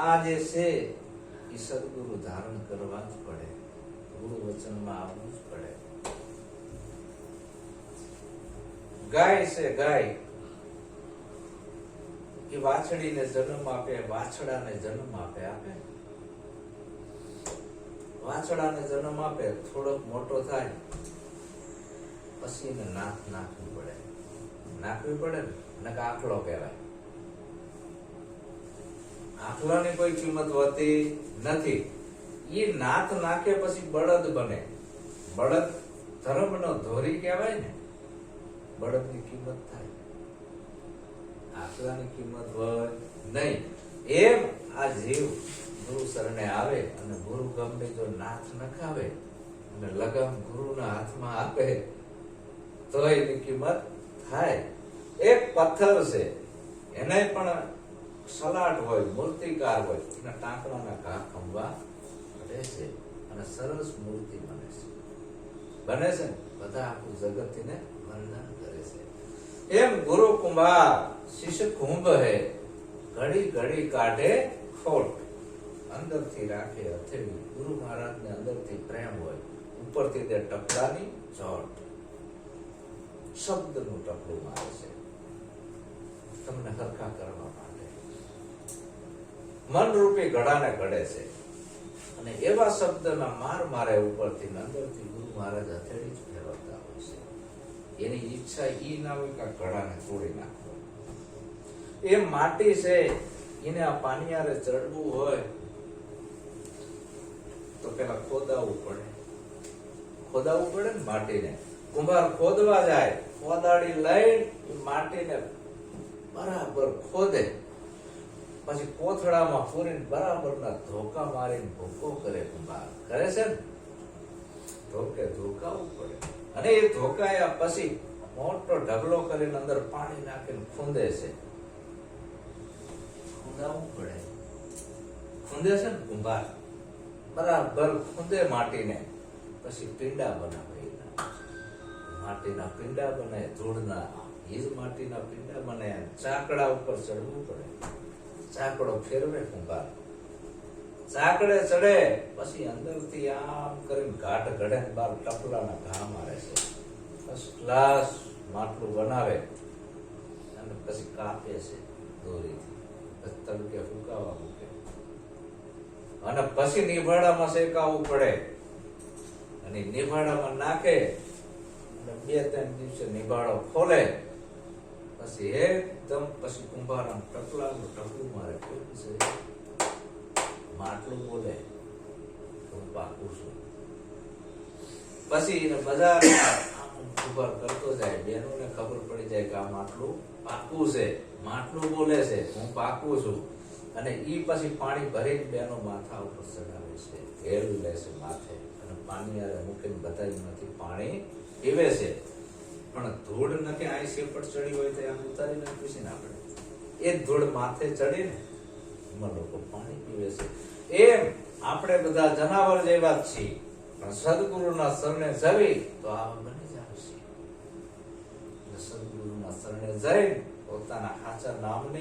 આ જે છે એ સદગુરુ ધારણ કરવા જ પડે. ગુરુ વચનમાં આવવું જ પડે. ગાય છે ગાય. એ વાછડીને જન્મ આપે, વાછડાને જન્મ આપે આપે. વાછડાને જન્મ આપે, થોડોક મોટો થાય. પછી નાક નાખવી પડે. નાખવી પડે ને? આખલો કહેવાય. આખલાની કોઈ કિંમત હોતી નથી. એ નાત નાખે પછી બળદ બને. બળદ ધર્મનો ધોરી કહેવાય ને, બળદની કિંમત થાય. આખલાની કિંમત હોય નહીં. એમ આ જીવ ગુરુ શરણે આવે અને ગુરુ ગમે જો નાથ નખાવે અને લગામ ગુરુના હાથમાં આપે તો એની કિંમત થાય. એક પથ્થર છે. એને પણ સલાટ હોય, મૂર્તિકાર હોય, એના ટાંકડાના ઘા ખંભા રહેશે અને સરસ મૂર્તિ બને છે. બને છે બધા આખું જગતને વર્ણન કરે છે. એમ ગુરુ કુંભાર, શિષ્ય કુંભ હે, ઘડી ઘડી કાઢે ખોટ. અંદરથી રાખે હથેળી. ગુરુ મહારાજને અંદરથી પ્રેમ હોય. ઉપરથી તે ટપડાની ચોટ. શબ્દનું ટપડું મારે છે. તમને હરખા કરવા માટે મન રૂપી ઘડાને ઘડે છે. અને એવા શબ્દના માર મારે ઉપરથી અંદરથી ગુરુ મહારાજ હથેળી જ ફેરવતા હોય છે. એની ઈચ્છા ઈ ના હોય કે ઘડાને તોડી નાખો એ માટી છે, એને આ પાનિયારે ચડવું હોય, તો પેલા ખોદાવવું પડે. ખોદાવવું પડે ને માટીને. કુંભાર ખોદવા જાય, ખોદાડી લઈ માટીને બરાબર ખોદે. પછી કોથળામાં પૂરીને બરાબરના ધોકા મારીને ભૂકો કરે કુંભાર. કરે છે ને? ધોકે ધોકાવું પડે. અને એ ધોકાયા પછી મોટો ઢગલો કરીને અંદર પાણી નાખીને ખૂંદે છે. ખૂંદાવું પડે. ખૂંદે છે ને કુંભાર? બરાબર ખૂંદે માટીને. પછી પીંડા બનાવે માટીના પીંડા બને ધૂળના એ માટીના પીંડા બને ચાકડા ઉપર ચડવું પડે. ચાકડો ફેરવે કુંભાર. ચાકડે ચડે, પછી અંદરથી આમ કરીને ઘાટ ઘડે બાર ટપલાના ઘા મારે છે. ફર્સ્ટ ક્લાસ માટલું બનાવે અને પછી કાપે છે દોરીથી. તડકે ફૂંકાવા મૂકે. અને પછી નિભાડામાં શેકાવવું પડે. અને નિભાડામાં નાખે અને બે ત્રણ દિવસે નિભાડો ખોલે. પછી એકદમ પછી કુંભાર આમ ટકલાનું ટકલું મારે કેવું છે માટલું બોલે હું પાકું છું પછી એને બજાર કુંભાર કરતો જાય બેનોને ખબર પડી જાય કે આ માટલું પાકું છે માટલું બોલે છે હું પાકું છું અને ઈ પછી પાણી ભરીને બેનો માથા ઉપર ચડાવે છે ઘેરું લે છે માથે અને પાણી આરે મૂકીને બધા પાણી પીવે છે પણ ધૂળ નથી આ શેપટ ચડી હોય તો આમ ઉતારી નાખ્યું છે ને આપણે? એ ધૂળ માથે ચડીને એમાં લોકો પાણી પીવે છે. એમ આપણે બધા જનાવર જેવા જ છીએ. પણ સદગુરુના શરણે જવી તો આ બની જાય છે. સદગુરુના શરણે જઈ પોતાના સાચા નામની